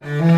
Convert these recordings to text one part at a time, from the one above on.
Mm-hmm.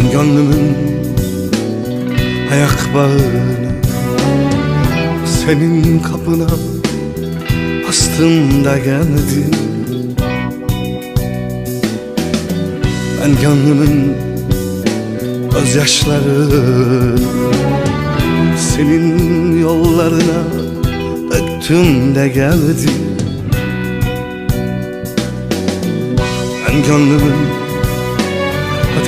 Ben gönlümün ayak bağını Senin kapına bastım da geldin Ben gönlümün gözyaşlarını Senin yollarına döktüm de geldim Ben gönlümün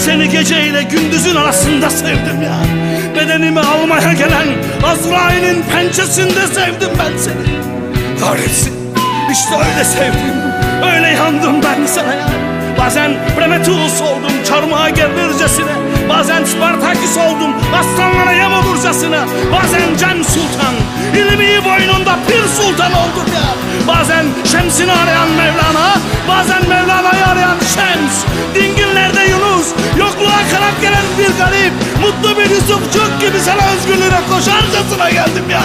seni geceyle gündüzün arasında sevdim ya. Bedenimi almaya gelen Azrail'in pençesinde sevdim ben seni. Kahretsin. İşte öyle sevdim. Öyle yandım ben sana ya. Bazen Prometheus oldum çarmıha gerilircesine Bazen Spartaküs oldum aslanlara yem olurcasına Bazen Cem Sultan ilmi boynunda Pir Sultan oldum ya. Bazen Şems'ini arayan Mevlana Bazen Mevlana'yı arayan Şems garip Mutlu bir Yusufçuk gibi sana özgürlüğe koşarcasına geldim ya